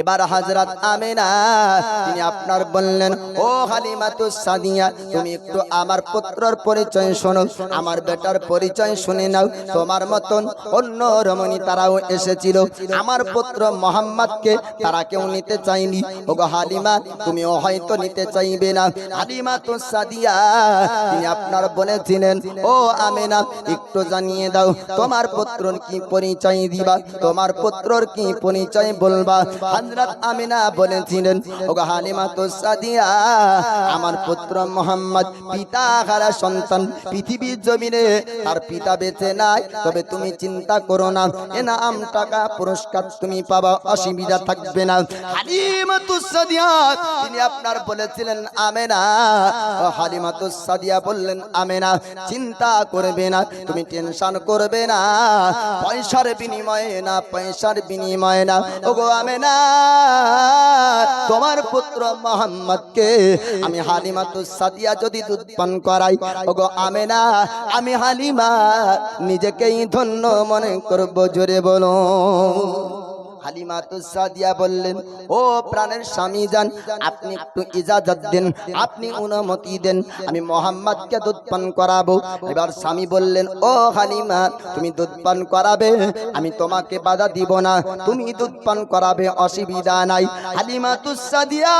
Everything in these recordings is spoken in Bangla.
এবার হাজরাত আমেনা, তিনি আপনার বললেন, ও হালিমাতু সাদিয়া, তুমি একটু আমার পুত্রর পরিচয় শোনো, আমার বেটার পরিচয় শুনে নাও। তোমার মতন অন্য রমণী তারাও এসেছিল। আমার পুত্র মোহাম্মদকে তারা কেউ নিতে চায়নি। ওগো হালিমা, তুমিও হয়তো নিতে চাইবে না। হালিমা তো সাদিয়া, তিনি আপনার বলেছিলেন, ও আমেনা, একটু জানিয়ে দাও, তোমার পুত্রর কি পরিচয় দিবা? তোমার পুত্রর কি পরিচয় বলবা? হযরত আমিনা বলেছিলেন, ওগো হালিমা তো সাদিয়া, আমার পুত্র মোহাম্মদ পিতা হারা সন্তান পৃথিবীর জমিনে তার পিতা বেঁচে নাই, তবে তুমি চিন্তা করো না, এনাম টাকা পুরস্কার তুমি পাবা, অসুবিধা থাকবে না। হালিমাতুস সাদিয়া, তিনি আপনার বলেছিলেন, আমেনা। ও তো সাদিয়া বললেন, আমেনা, চিন্তা করবে না, তুমি টেনশন করবে না, পয়সার বিনিময়ে না, পয়সার বিনিময়ে না। ওগো আমেনা তোমার পুত্র মোহাম্মদকে আমি হালিমা তো সাদিয়া যদি দুধ পান করাই। ওগো আমেনা, আমি হালিমা, নিজেকেই ধন্য মনে করব, জোরে বলো। সাদিয়া বললেন, ও প্রাণের স্বামী যান আপনি একটু ইজাজত দেন, আপনি অনুমতি দেন, আমি মোহাম্মদকে দুধ পান করাবো। এবার স্বামী বললেন, ও হালিমা, তুমি দুধ পান করাবে? আমি তোমাকে বাধা দিব না, তুমি দুধ পান করাবে, অসুবিধা নাই। হালিমা সাদিয়া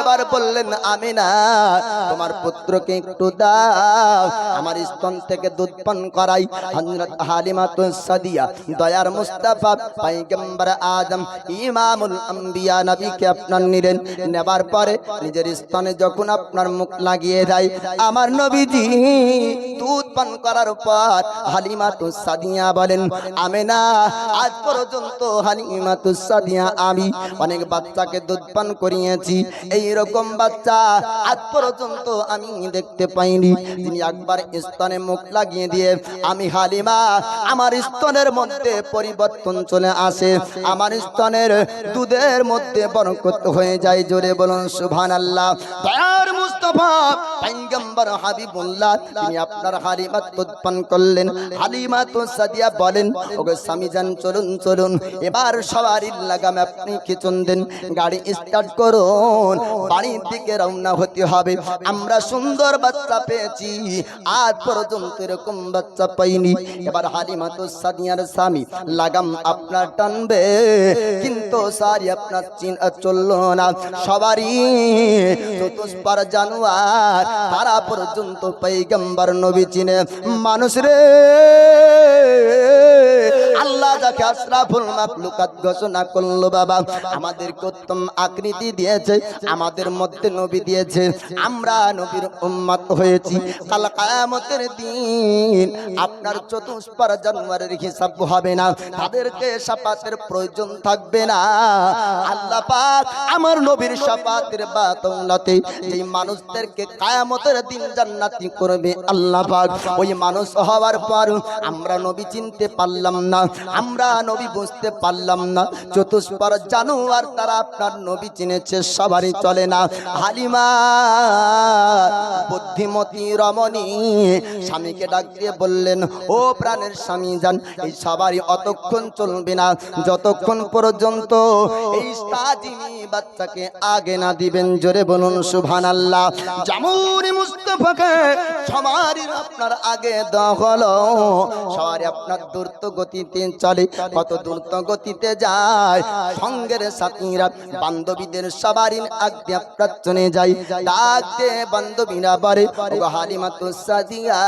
এবার বললেন আমি না তোমার পুত্রকে একটু দাও, আমার স্তন থেকে দুধ পান করাই। হযরত হালিমা সাদিয়া দয়ার মুস্তাফা, পয়গম্বর আদম, ইমামুল আম্বিয়া নবীকে আপনার নিলেন। নেবার পরে নিজের স্তনে যখন আপনার মুখ লাগিয়ে দেয়, আমার নবীজি দুধ পান করার পর হালিমা তু সাদিয়া বলেন আমি না আজ পর্যন্ত হালিমা তু সাদিয়া আমি অনেক বাচ্চাকে দুধ পান করিয়েছি। এই রকম বাচ্চা আজ পর্যন্ত আমি দেখতে পাইনি। তিনি একবার স্তনে মুখ লাগিয়ে দিয়ে, আমি হালিমা, আমার স্তনের মধ্যে পরিবর্তন চলে আসে। আমার স্তনের দুধের মধ্যে বরকত হয়ে যায়। জোরে বলুন সুবহান আল্লাহ দয়ার মুস্তফা, পয়গম্বর হাবিবুল্লাহ, তিনি আপনার হালিমা উৎপন্ন করলেন। হালিমা তো সাদিয়া বলেন, ওগো স্বামী যান, চলুন চলুন। এবার সবারই লাগামে আপনি খিচুন দেন গাড়ি স্টার্ট করুন। বাড়ির দিকে রওনা হতে হবে। আমরা সুন্দর বাচ্চা পেয়েছি। আজ পর্যন্ত এরকম বাচ্চা পাইনি। এবার হালিমা তো সাদিয়ার স্বামী লাগাম আপনার টানবে। কিন্তু সারি আপনার চিন্তা চলল না। সবারই চতুষ্পার জানুয়ার, তারা পর্যন্ত পৈগম্বর নবী চিনে। মানুষ রে আল্লাহ যাকে আশরাফুল মাখলুকাত ঘোষণা করল বাবা, আমাদেরকে উত্তম আকৃতি দিয়েছে, আমাদের মধ্যে নবী দিয়েছে, আমরা নবীর উম্মত হয়েছি। কাল কায়ামতের দিন আপনার চতুষ্পার জানুয়ারের হিসাব হবে না, তাদেরকে সাপাতের প্রয়োজন থাকবে না। আল্লাহ পাক আমার নবীর সাপাতের বাতৌলাতে যেই মানুষদেরকে কায়ামতের দিন জান্নাতি করবে আল্লাহ পাক, ওই মানুষ হওয়ার পর আমরা নবী চিনতে পারলাম না আমরা নবী বুঝতে পারলাম না। চতুষ্পর জানুয়ার তারা আপনার নবী চিনেছে, সবারই চলে না। হালিমা, বুদ্ধিমতী রমণী, স্বামীকে ডাক দিয়ে বললেন, ও প্রাণের স্বামী যান, এই সবারই অতক্ষণ চলবে না। যতক্ষণ পর্যন্ত এই তাজিমি বাচ্চাকে আগে না দিবেন, জোরে বলুন সুভান আল্লাহ জামুরি মুস্তফাকে সবারই আপনার আগে দখল সবারই আপনার দ্রুত গতিতে চলে, কত দ্রুত গতিতে যায়। সঙ্গের সাথীরা, বান্ধবীদের সবারই আপনার চলে যায়। ডাকতে বান্ধবীরা বারে হালিমা তো সাদিয়া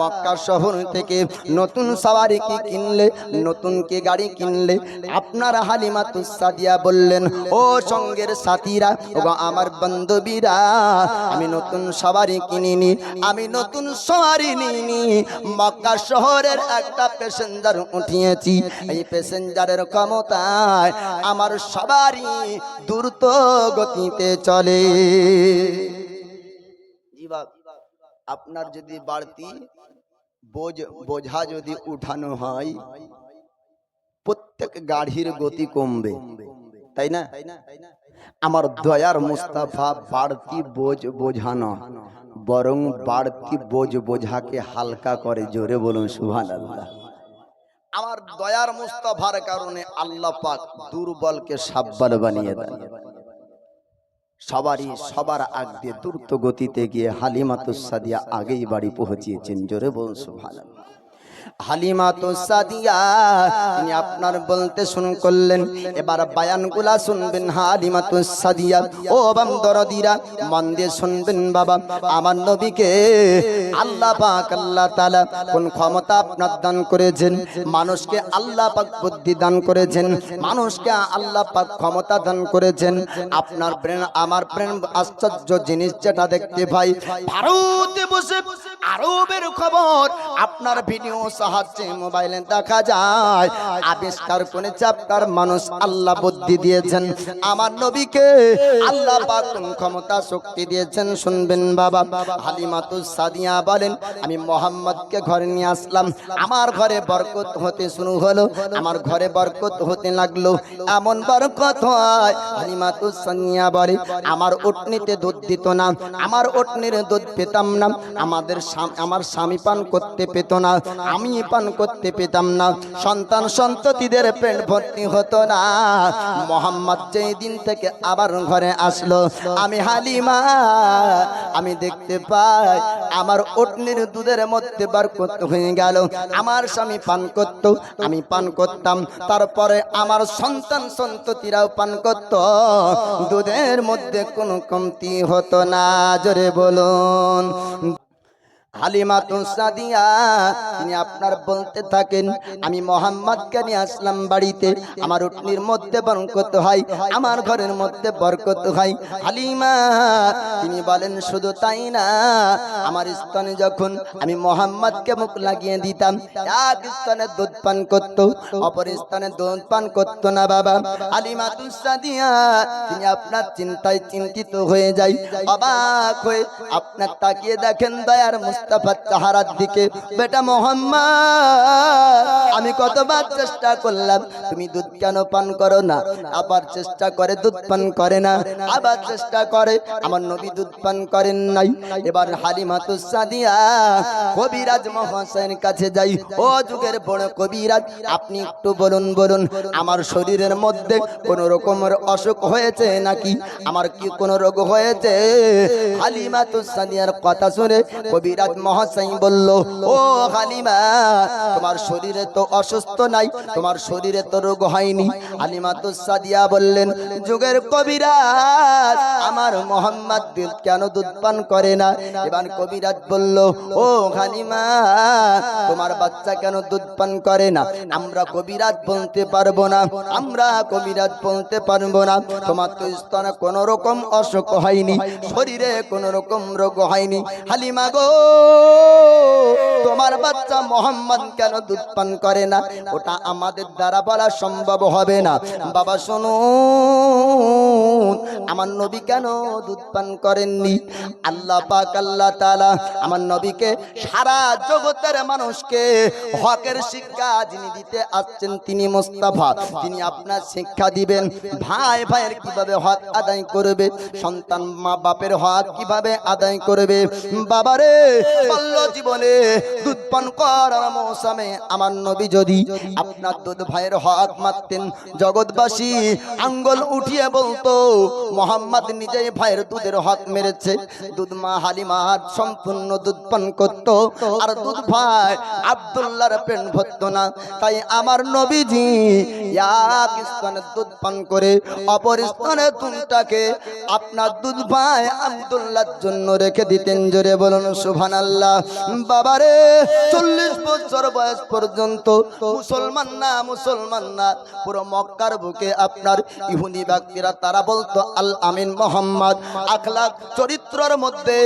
মক্কা শহর থেকে নতুন সবারি কি কিনলে, নতুন কি গাড়ি কিনলে? আপনার হালিমা তো সাদিয়া বললেন, ও সঙ্গের সাথীরা ও আমার বান্ধবীরা, আমি নতুন সবারি কিনিনি, আমি নতুন সবারি নিনি মক্কা শহরের একটা প্যাসেঞ্জার উঠিয়েছি। এই প্যাসেঞ্জারের ক্ষমতায় আমার সবারই দ্রুত গতিতে চলে। আপনার যদি বাড়তি বোঝ যদি উঠানো হয়, প্রত্যেক গাড়ির গতি কমবে। তাই না? আমার দয়ার মুস্তাফা বাড়তি বোঝ বোঝানো, বরং বাড়তি বোঝ বোঝাকে হালকা করে জোরে বলুন সুভান আল্লাহ আমার দয়ার মুস্তফার কারণে আল্লাহ পাক দুর্বলকে সাব্বাল বানিয়ে দেন। সবারই সবার আগ দিয়ে দ্রুত গতিতে গিয়ে হালিমাতুস সাদিয়া আগেই বাড়ি পৌঁছিয়েছেন। জোরে বল সুবহানাল্লাহ। হালিমা তো সাদিয়া, তিনি আপনার বলতে শুরু করলেন, এবার বায়ানগুলা শুনবেন হালিমা তো সাদিয়া। ও বাম দরদিরা মন দিয়ে শুনবেন বাবা, আমার নবীকে আল্লাহ পাক, আল্লাহ তাআলা কোন ক্ষমতা আপনার দান করেছেন? মানুষকে আল্লাহ পাক বুদ্ধি দান করেছেন, মানুষকে আল্লাহ পাক ক্ষমতা দান করেছেন। আপনার প্রেম, আমার প্রেম আশ্চর্য জিনিস যেটা দেখতে ভাই ভারতে বসে আরবের খবর, আপনার ভিডিও সাহায্যে মোবাইলে দেখা যায়। আবিষ্কার করেছে আপনার মানুষ আল্লাহ বুদ্ধি দিয়েছেন। আমার নবীকে আল্লাহ পাক ক্ষমতা, শক্তি দিয়েছেন শুনবেন বাবা। হালিমাতুস সাদিয়া বলেন, আমি মোহাম্মদকে ঘরে নিয়ে আসলাম। আমার ঘরে বরকত হতে শুরু হলো। আমার ঘরে বরকত হতে লাগল। এমন বরকত হয়, হালিমাতুস সাদিয়া বলে, আমার উটনিতে দুধ দিত না। আমার উটনির দুধ পেতাম না। আমাদের আমার স্বামী পান করতে পেত না। আমি পান করতে পেতাম না। সন্তান সন্ততিদের পেট ভর্তি হতো না। মোহাম্মদ যেই দিন থেকে আবার ঘরে আসলো। আমি হালিমা, আমি দেখতে পাই আমার উটনির দুধের মধ্যে বার করতে হয়ে গেল। আমার স্বামী পান করত, আমি পান করতাম। তারপরে আমার সন্তান সন্ততিরাও পান করত। দুধের মধ্যে কোনো কমতি হতো না। জোরে বলুন। সাদিয়া, তিনি আপনার বলতে থাকেন, আমি মোহাম্মদকে নিয়ে আসলাম বাড়িতে, আমার উটনির মধ্যে বরকত হয়, আমার ঘরের মধ্যে বরকত হয়। হালিমা, তিনি বলেন, শুধু তাই না, আমার স্তনে যখন আমি মোহাম্মদকে মুখ লাগিয়ে দিতাম, এক স্তনে দুধ পান করত, অপর স্তনে দুধ পান করতো না বাবা। হালিমাতু সাদিয়া, তিনি আপনার চিন্তায় চিন্তিত হয়ে যায়, অবাক হয়ে আপনার তাকিয়ে দেখেন দয়ার মুস্তাফার চাহারার দিকে। বেটা মোহাম্মদ, আমি কতবার চেষ্টা করলাম, তুমি দুধ কেন পান করো না? আবার চেষ্টা করে দুধ পান করে না, আবার চেষ্টা করে, আমার নবী দুধ পান করেন নাই। এবার হালিমাতু সাদিয়া কবিরাজ মহাশয়ের কাছে যাই। ও যুগের বড় কবিরাজ, আপনি একটু বলুন বলুন, আমার শরীরের মধ্যে কোন রকমের অসুখ হয়েছে নাকি? আমার কি কোন রোগ হয়েছে? হালিমাতু সাদিয়ার কথা শুনে কবিরাজ মহাশয় বলল, ও হালিমা, তোমার শরীরে তো অসুস্থ নাই, তোমার শরীরে তো রোগ হয়নি। সাদিয়া বললেন, যুগের কবিরাজ, আমার মোহাম্মদ দুধ কেন দুধ পান করে না? এবার কবিরাজ বলল, ও হালিমা, তোমার বাচ্চা কেন দুধ পান করে না? আমরা কবিরাজ বলতে পারব না, আমরা কবিরাজ বলতে পারব না। তোমার তো স্তনে কোন রকম অসুখ হয়নি, শরীরে কোন রকম রোগ হয়নি। হালিমা গো তোমার বাচ্চা মোহাম্মদ কেন দুধ পান করে না? ওটা আমাদের দ্বারা বলা সম্ভব হবে না। বাবা শোনো আমার নবী কেন দুধ পান করেননি? আল্লাহ পাক, আল্লাহ তাআলা আমার নবীকে সারা জগতের মানুষকে হকের শিক্ষা যিনি দিতে আসছেন তিনি মোস্তাফা। তিনি আপনার শিক্ষা দিবেন। ভাই, ভাইয়ের কীভাবে হক আদায় করবে? সন্তান মা বাপের হক কীভাবে আদায় করবে? বাবারে বাল্য জীবনে, দুধ পান করার মৌসুমে। আমার নবী যদি আপনার দুধ ভাইয়ের মারতেন, জগৎবাসী আঙ্গল উঠিয়ে বলতো, মোহাম্মদ নিজেই ভাইয়ের দুধের মেরেছে। দুধ মা হালিমা সম্পূর্ণ দুধ পান করত। আর দুধ ভাই আব্দুল্লাহর পেন ভরত না। তাই আমার নবীজি এক স্তনে দুধ পান করে, অপর দুধটাকে আপনার দুধ ভাই আব্দুল্লাহর জন্য রেখে দিতেন। জোরে বলুন সুবহান আল্লাহ। বাবারে, চল্লিশ বছর বয়স পর্যন্ত মুসলমান না মুসলমান না, পুরো মক্কার বুকে আপনার ইহুদি ব্যক্তিরা, তারা বলতো, আল আমিন মোহাম্মদ। আখলাক চরিত্রের মধ্যে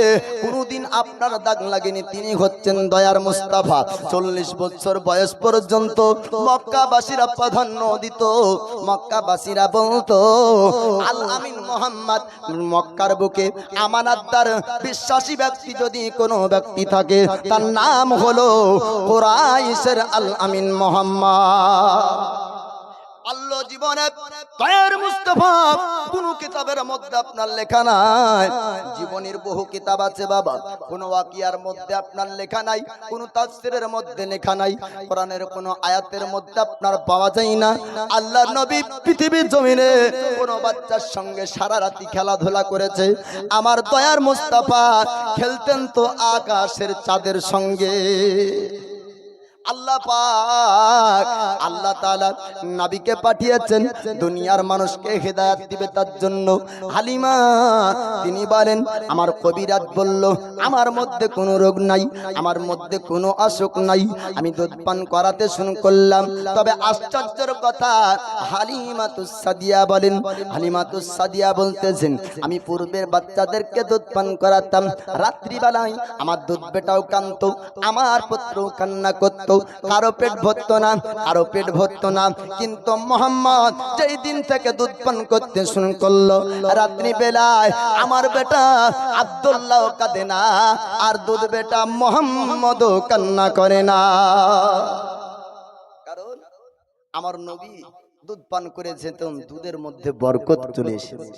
কোনোদিন আপনার দাগ লাগেনি, তিনি হচ্ছেন দয়ার মুস্তাফা। চল্লিশ বছর বয়স পর্যন্ত মক্কাবাসীরা প্রাধান্য দিত, মক্কাবাসীরা বলতো, আল আমিন মোহাম্মদ। মক্কার বুকে আমানাতদার বিশ্বাসী ব্যক্তি যদি কোনো ব্যক্তি থাকে তার নাম হলো কোরাইশের আল আমিন মোহাম্মদ। জীবনে তয়ের মুস্তফা কোন কিতাবের মধ্যে আপনার লেখা নাই। জীবনের বহু কিতাব আছে বাবা, কোন ওয়াকিয়ার মধ্যে আপনার লেখা নাই, কোন তাফসিরের মধ্যে লেখা নাই, কোরআনের কোন আয়াতের মধ্যে আপনার পাওয়া যায় না। আল্লাহর নবী পৃথিবীর জমিনে কোন বাচ্চার সঙ্গে সারা রাতি খেলাধুলা করেছে। আমার দয়ার মুস্তাফা খেলতেন তো আকাশের চাঁদের সঙ্গে। আল্লাহ পাক আল্লাহ তাআলা নবীকে পাঠিয়েছেন। দুনিয়ার মানুষকে হেদায়েত দিবে তার জন্য। হালিমা, তিনি বলেন, আমার কবিরাজ বলল, আমার মধ্যে কোনো রোগ নাই, আমার মধ্যে কোনো অসুখ নাই। আমি দুধ পান করাতে শুরু করলাম। তবে আশ্চর্যের কথা, হালিমাতুস সাদিয়া বলেন, হালিমাতুস সাদিয়া বলতেছেন, আমি পূর্বের বাচ্চাদেরকে দুধ পান করাতাম। রাত্রিবেলায় আমার দুধ বেটাও কান্ত, আমার পুত্র কান্না করতো। কারও পেট ভরতো না, কারও পেট ভরতো না। কিন্তু মোহাম্মদ যেই দিন থেকে দুধ পান করতে শুরু করল রাত্রি বেলায় আমার বেটা আব্দুল্লাহ কাঁদে না, আর দুধ বেটা মোহাম্মদও কান্না করে না। কারণ আমার নবী দুধ পান করে যেতাম দুধের মধ্যে বরকত চলে এসেছে।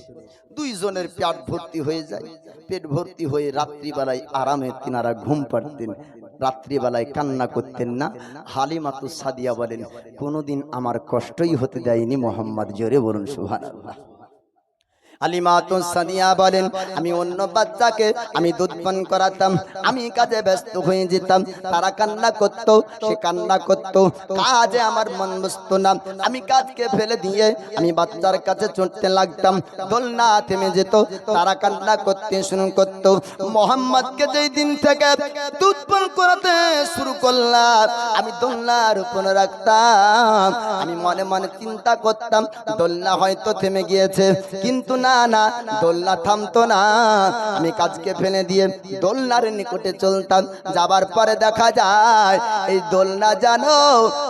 দুইজনের পেট ভর্তি হয়ে যায়। পেট ভর্তি হয়ে রাত্রিবেলায় আরামে তিনারা ঘুম পাড়তেন। রাত্রিবেলায় কান্না করতেন না। হালিমাতু সাদিয়া বলেন, কোনোদিন আমার কষ্টই হতে দেয়নি মোহাম্মদ। জোরে বলুন সুহান আলিমাতুন সাদিয়া বলেন, আমি অন্য বাচ্চাকে আমি দুধ পান করাতাম, আমি কাজে ব্যস্ত হয়ে যেতাম। তারা কান্না করত, সে কান্না করত। কাজে আমার মন বসতো না। আমি কাজকে ফেলে দিয়ে আমি বাচ্চার কাছে লাগতাম। দোলনা থেমে যেত, তারা কান্না করতে শুরু করত। মোহাম্মদকে যেই দিন থেকে দুধ পান করাতে শুরু করলাম, আমি দোলনার উপর রাখতাম। আমি মনে মনে চিন্তা করতাম, দোলনা হয়তো থেমে গিয়েছে। কিন্তু না না না, দোলনা থামতো না। আমি কাজকে ফেলে দিয়ে দোলনার নিকটে চলতাম। যাবার পরে দেখা যায়, এই দোলনা জানো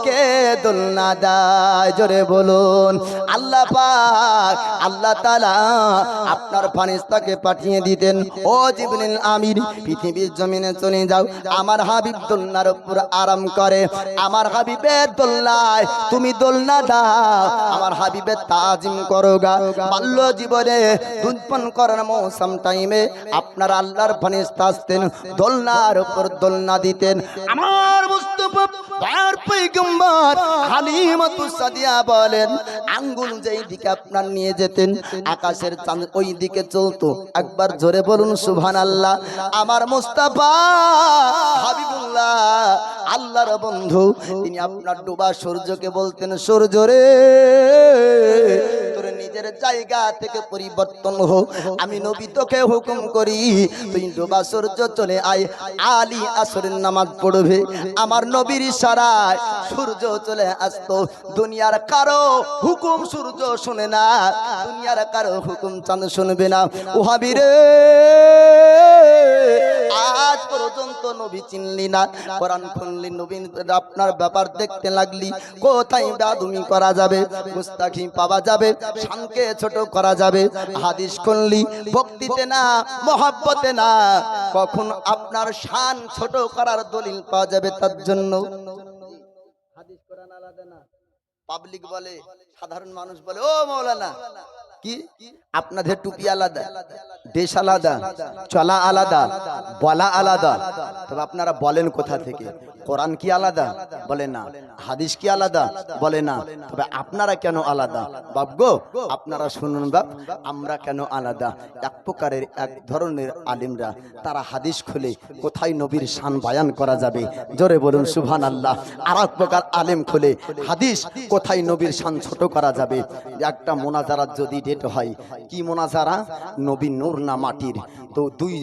কে দোলনা দেয়? জোরে বলুন, আল্লাহ পাক, আল্লাহ তালা আপনার ফানিস্তাকে পাঠিয়ে দিতেন। ও জিবরিল আমির, পৃথিবীর জমিনে চলে যাও। আমার হাবিব দোলনার উপর আরাম করে। আমার হাবিবের দোলনায় তুমি দোলনা দাও। আমার হাবিবের তাজিম করো গা। বাল্য জীবনে দুধ পান করার মৌসুম টাইমে আপনার আল্লাহর ফানিস্তা আসতেন, দোলনার উপর দোলনা দিতেন। আমার নিয়ে যেতেন, আকাশের চাঁদ ওই দিকে চলতো। একবার জোরে বলুন আমার মুস্তাফা হাবিবুল্লাহ আল্লাহর বন্ধু, তিনি আপনার ডোবা সূর্যকে বলতেন, সূর্য রে, তোর নিজের জায়গা থেকে পরিবর্তন হোক আমি নবী তোকে হুকুম করি, তুই ডোবা সূর্য চলে আয়, আলী আসরের নামাজ পড়বে। আমার নবীর ইশারায় সূর্য চলে আসতো। দুনিয়ার কারও হুকুম সূর্য শুনে না, দুনিয়ার কারও হুকুম চাঁদ শুনবে না। ওহাবিরে আজ পর্যন্ত নবী চিনলি না, কোরআন খুনলি নবী আপনার ব্যাপার দেখতে লাগলি। কোথায় বাদুমি করা যাবে? মুস্তাকি পাওয়া যাবে, শানকে ছোট করা যাবে। হাদিস খুনলি ভক্তিতে না, মহাব্বতে না। কখন আপনার শান ছোট করার দলিল পাওয়া যাবে তার জন্য? পাবলিক বলে, সাধারণ মানুষ বলে, ও মৌলানা কি? আপনাদের টুপি আলাদা, দেশ আলাদা, চলা আলাদা, বলা আলাদা। তবে আপনারা বলেন কোথা থেকে? কোরআন কি আলাদা? বলে না। হাদিস কি আলাদা? বলে না। তবে আপনারা কেন আলাদা? বাবগো আপনারা শুনুন বাপ, আমরা কেন আলাদা? এক প্রকারের এক ধরনের আলিমরা, তারা হাদিস খুলে কোথায় নবীর শান বায়ান করা যাবে? জোরে বলুন সুভান আল্লাহ আর এক প্রকার আলেম খুলে হাদিস কোথায় নবীর শান ছোট করা যাবে? একটা মোনাজারা যদি ডেট হয়। কি মোনাজারা? নবী নূর না মাটির? তো দুই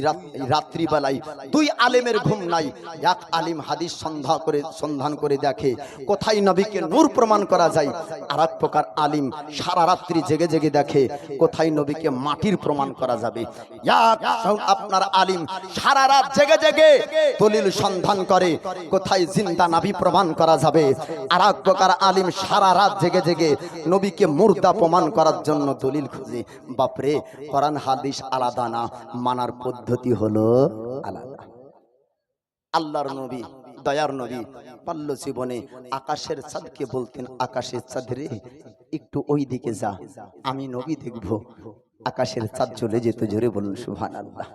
রাত্রিবেলায় দুই আলেমের ঘুম নাই। এক আলিম হাদিস সন্ধান করে সন্ধান করে দেখে, কোথায় নবীকে নূর প্রমাণ করা যায়? আর এক প্রকার আলিম সারা রাত্রি জেগে জেগে দেখে, কোথায় নবীকে মাটির প্রমাণ করা যাবে? আপনার আলিম সারা রাত জেগে জেগে দলিল সন্ধান করে, কোথায় জিন্দা নাবি প্রমাণ করা যাবে? আর এক প্রকার আলিম সারা রাত জেগে জেগে নবীকে মুর্দা প্রমাণ করার জন্য দলিল খুঁজে। বাপরে, কোরআন, হাদিস আলাদা না, মানার পদ্ধতি হলো আলাদা। আল্লাহর নবী, দয়ার নবী পাল্ল জীবনে আকাশের চাঁদকে বলতেন, আকাশের চাঁদ রে, একটু ওই দিকে যা, আমি নবী দেখব। আকাশের চাঁদ চলে যেত, জোরে বলুন সুহান আল্লাহ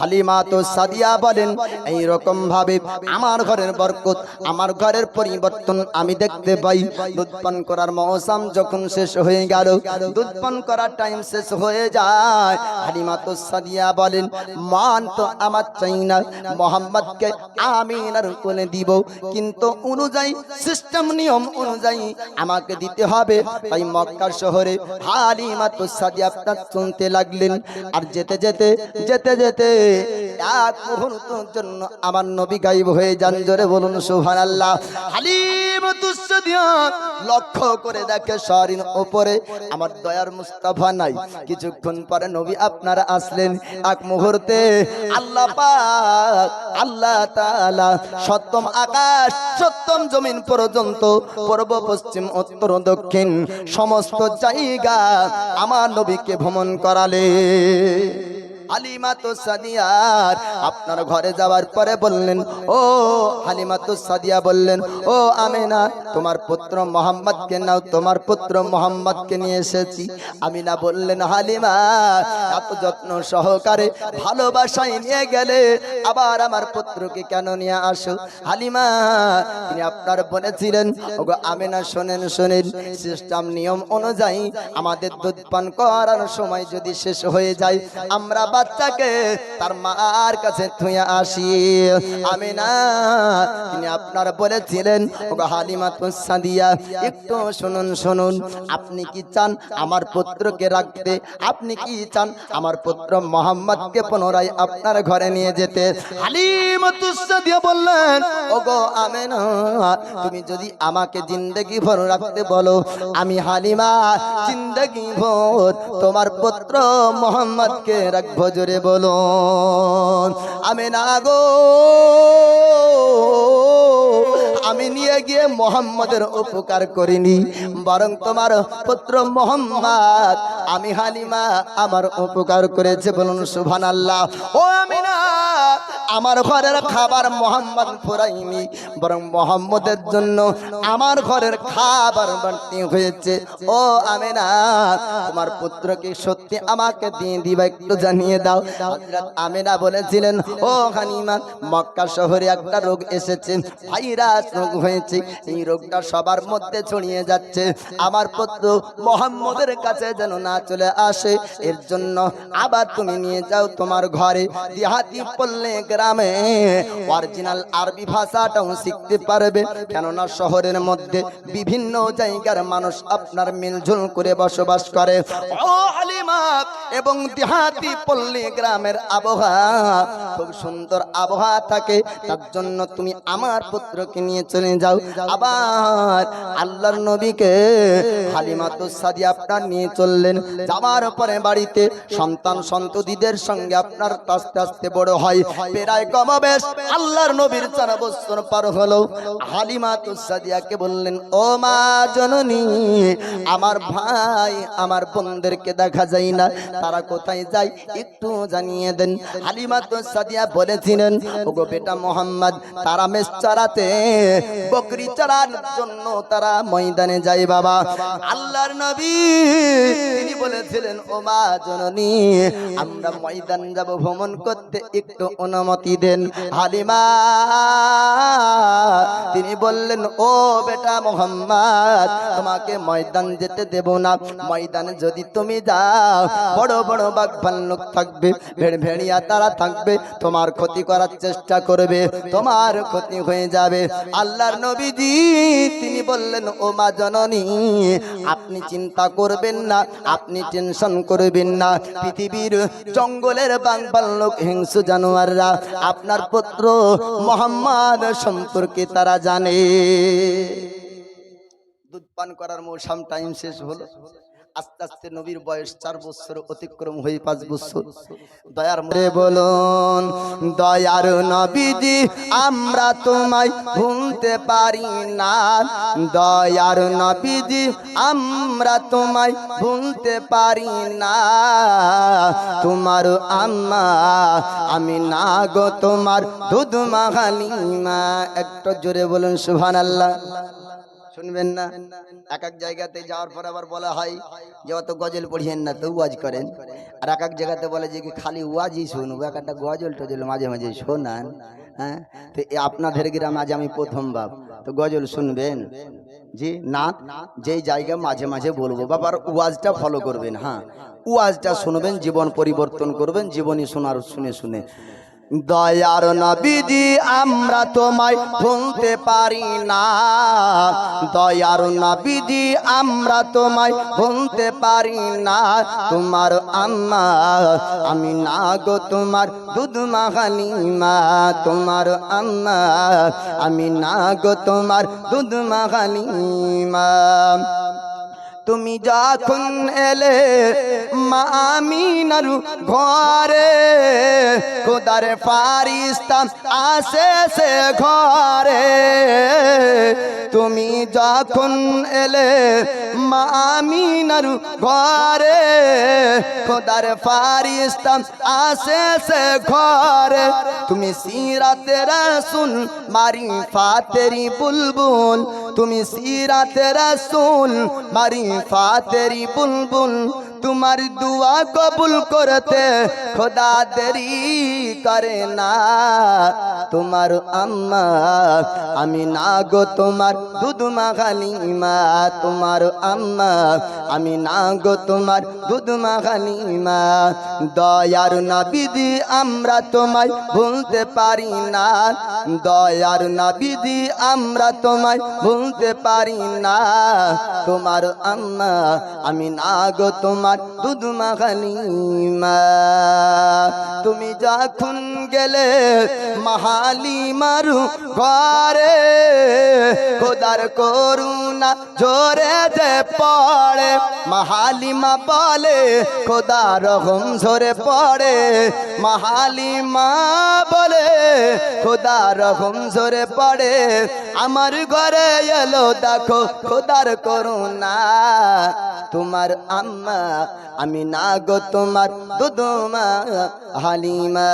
হালিমা তো সাদিয়া বলেন এই রকম ভাবে আমার ঘরের বরকত, আমার ঘরের পরিবর্তন আমি দেখতে পাই। দুধ পান করার মৌসাম যখন শেষ হয়ে গেল, দুধ পান করার টাইম শেষ হয়ে যায়। হালিমা তো সাদিয়া বলেন, মান তো আমার চাই না, মোহাম্মদকে আমিনার কোলে দিব। কিন্তু অনুযায়ী সিস্টেম নিয়ম অনুযায়ী আমাকে দিতে হবে। তাই মক্কার শহরে হালিমা তো সাদিয়া আপনার শুনতে লাগলেন। আর যেতে যেতে যেতে যেতে এক মুহূর্তের জন্য আমার নবী গাইব হয়ে যান। জোরে বলুন সুহান আল্লাহ লক্ষ্য করে দেখে শহরের ওপরে। আমার দয়ার মুস্তাফা নাই। কিছুক্ষণ পরে নবী আপনারা আসলেন। এক মুহূর্তে আল্লাহ পাক, আল্লাহ তাআলা সপ্তম আকাশ, সপ্তম জমিন পর্যন্ত, পূর্ব, পশ্চিম, উত্তর, দক্ষিণ সমস্ত জায়গা আমার নবীকে ভ্রমণ করালে হালিমা তো সাদিয়ার। আপনার ঘরে যাওয়ার পরে বললেন, ও হালিমা তো সাদিয়া, বললেন, ও আমেনা, তোমার পুত্র মোহাম্মদকে নাও, তোমার পুত্র মোহাম্মদকে নিয়ে এসেছি। আমিনা বললেন, হালিমা, এত যত্ন সহকারে ভালোবাসায় নিয়ে গেলে আবার আমার পুত্রকে কেন নিয়ে আসো? হালিমা, তিনি আপনার বলেছিলেন ওগো আমেনা, শোনেন শোনেন, সিস্টেম নিয়ম অনুযায়ী আমাদের দুধ পান করার সময় যদি শেষ হয়ে যায়, আমরা বাচ্চাকে তার মার কাছে থুয়ে আসি। আমি না, তিনি আপনার বলেছিলেন হালিমা তুসাদিয়া একটু শুনুন শুনুন, আপনি কি চান আমার পুত্রকে রাখতে? আপনি কি চান আমার পুত্র মোহাম্মদকে পুনরায় আপনার ঘরে নিয়ে যেতে? হালিমা তুসাদিয়া বললেন, ওগো আমেনা, তুমি যদি আমাকে জিন্দগি ভর রাখতে বলো, আমি হালিমা, জিন্দগি ভর তোমার পুত্র মোহাম্মদকে রাখব। জোরে বলো আমি না গো। আমি নিয়ে গিয়ে মোহাম্মদের উপকার করিনি। বরং তোমার পুত্র মোহাম্মদ, আমি হালিমা আমার উপকার করেছে বলুন সুভান আল্লাহ ও আমি না আমার ঘরের খাবার মোহাম্মদ ফুরাইনি বরং মোহাম্মদের জন্য আমার ঘরের খাবার বাড়তি হয়েছে। ও আমি না তোমার পুত্রকে সত্যি আমাকে দিয়ে দিবা একটু জানিয়ে দাও। আমেনা বলেছিলেন, ও হানিমা মক্কা শহরে একটা রোগ এসেছে, ভাইরাস রোগ হয়েছে, এই রোগটা সবার মধ্যে ছড়িয়ে যাচ্ছে। আমার পুত্র মোহাম্মদের কাছে যেন না চলে আসে, এর জন্য আবার তুমি নিয়ে যাও তোমার ঘরে। দিহাতি পল্লে গ্রামে অরিজিনাল আরবি ভাষাটাও শিখতে পারবে, কেননা শহরের মধ্যে বিভিন্ন জায়গার মানুষ আপনার মিলঝুল করে বসবাস করে। ও এবং দেহাতি পল্লী গ্রামের আবহাওয়া খুব সুন্দর আবহাওয়া থাকে, তার জন্য তুমি আমার পুত্রকে নিয়ে চলে যাও। আবার আল্লাহর নবীকে হালিমা তো সাদি আপনার নিয়ে চললেন। যাওয়ার পরে বাড়িতে সন্তান সন্ততিদের সঙ্গে আপনার আস্তে আস্তে বড় হয়। প্রায় কমবেশ আল্লাহর নবীর চার বছর পার হলো। হালিমা তো সাদিয়াকে বললেন, ও মা জননী, আমার ভাই আমার বোনদেরকে দেখা যায় না। তারা কোথায় যায় একটু জানিয়ে দেন। হালিমা তো সাদিয়া বলেছিলেন, ওগো বেটা মোহাম্মদ, তারা মেষ চড়াতে বকরি চড়ার জন্য তারা ময়দানে যায় বাবা। আল্লাহর নবী, তিনি বলেছিলেন, ও মা জননী, আমরা ময়দান যাব, ভ্রমণ করতে একটু অনুমতি দেন। হালিমা তিনি বললেন, ও বেটা মোহাম্মদ, তোমাকে ময়দান যেতে দেব না। ময়দানে যদি তুমি যাও, বড় বড় বাঘ ভাল্লুক থাকবে, ভেড়, ভেড়িয়া তারা থাকবে, তোমার ক্ষতি করার চেষ্টা করবে, তোমার ক্ষতি হয়ে যাবে। আল্লাহর নবীজি তিনি বললেন, ও মা জননী, আপনি চিন্তা করবেন না, আপনি টেনশন করবেন না। পৃথিবীর জঙ্গলের বাং লোক হিংসু জানোয়াররা, আপনার পুত্র মোহাম্মদ সম্পর্কে তারা জানে। দুধ পান করার মৌসাম টাইম শেষ হলো। আস্তে আস্তে নবীর বয়স চার বছর অতিক্রম হয়ে পাঁচ বছর। দয়ার মরে বলুন, দয়ার নবীজি, আমরা তোমায় ভুলতে পারি না। দয়ার নবীজি, আমরা তোমায় ভুলতে পারি না। তোমার আম্মা, আমি না গো তোমার দুধ মাহালিমা একটু জোরে বলুন সুভান আল্লাহ শুনবেন না। এক এক জায়গাতে যাওয়ার পর আবার বলা হয় যে, অত গজল পড়িয়েন না তো ওয়াজ করেন। আর এক এক জায়গাতে বলে যে খালি ওয়াজই শুনব, এক একটা গজল টজল মাঝে মাঝে শোনান হ্যাঁ? তো আপনাদের গ্রামে আজ আমি প্রথম বাপ, তো গজল শুনবেন? জি, না, যেই জায়গা মাঝে মাঝে বলব। বাবার ওয়াজটা ফলো করবেন হ্যাঁ? ওয়াজটা শুনবেন, জীবন পরিবর্তন করবেন, জীবনী শোনার শুনে শুনে। দয়ার নবীজি, আমরা তোমায় ভুলতে পারি না। দয়ার নবীজি, আমরা তোমায় ভুলতে পারি না। তোমার আম্মা, আমি না গো তোমার দুধ মাখালিমা তোমার আম্মা, আমি না গো তোমার দুধ মাখালিমা তুমি যখন এলে মা আমিনার ঘরে কোদার ফারিস্তান আসে সে ঘরে। তুমি যখন এলে মা আমিনার ঘরে, খোদার ফারিস্তাম আসে সে ঘরে। তুমি সিরাতে রাসুল মারি ফাতেরি বুলবুল। তুমি সিরাতে রাসুল মারি ফাতেরি বুলবুল। তোমার দুয়া কবুল করতে খোদা দেরি করে না। তোমার আম্মা, আমি না গো তোমার দুধ মাখালিমা তোমার আম্মা, আমি না গো তোমার দুধ মাখালিমা দয়ার নাবিদি আমরা তোমায় ভুলতে পারি না। দয়ার নাবিদি আমরা তোমায় ভুলতে পারি না। তোমার আম্মা, আমি না গো তোমার দুধ মাখালিমা তুমি যখন গেলে মাহালি মারু ঘরে, খোদার করুণা জোরে যে পড়ে। মাহালিমা বলে, খোদা রকম ঝরে পড়ে। মাহালিমা বলে, খোদা রকম ঝরে পড়ে। আমার ঘরে এলো দেখো খোদার করুণা। তোমার আম্মা আমি না গো তোমার দুদমা হালিমা।